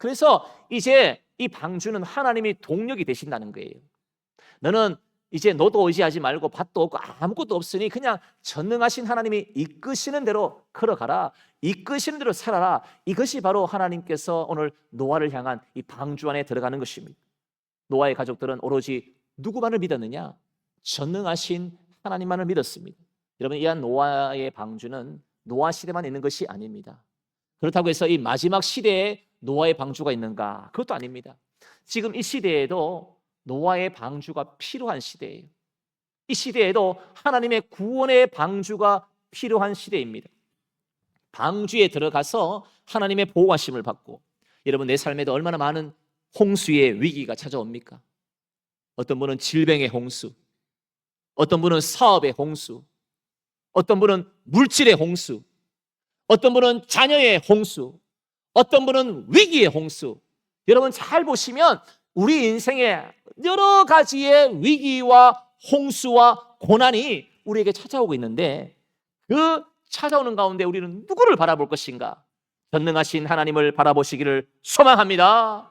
그래서 이제 이 방주는 하나님이 동력이 되신다는 거예요. 너는 이제 너도 의지하지 말고 밭도 없고 아무것도 없으니 그냥 전능하신 하나님이 이끄시는 대로 걸어가라. 이끄시는 대로 살아라. 이것이 바로 하나님께서 오늘 노아를 향한 이 방주 안에 들어가는 것입니다. 노아의 가족들은 오로지 누구만을 믿었느냐? 전능하신 하나님만을 믿었습니다. 여러분 이한 노아의 방주는 노아 시대만 있는 것이 아닙니다. 그렇다고 해서 이 마지막 시대에 노아의 방주가 있는가? 그것도 아닙니다. 지금 이 시대에도 노아의 방주가 필요한 시대예요. 이 시대에도 하나님의 구원의 방주가 필요한 시대입니다. 방주에 들어가서 하나님의 보호하심을 받고 여러분 내 삶에도 얼마나 많은 홍수의 위기가 찾아옵니까? 어떤 분은 질병의 홍수, 어떤 분은 사업의 홍수, 어떤 분은 물질의 홍수, 어떤 분은 자녀의 홍수, 어떤 분은 위기의 홍수. 여러분 잘 보시면 우리 인생에 여러 가지의 위기와 홍수와 고난이 우리에게 찾아오고 있는데 그 찾아오는 가운데 우리는 누구를 바라볼 것인가? 전능하신 하나님을 바라보시기를 소망합니다.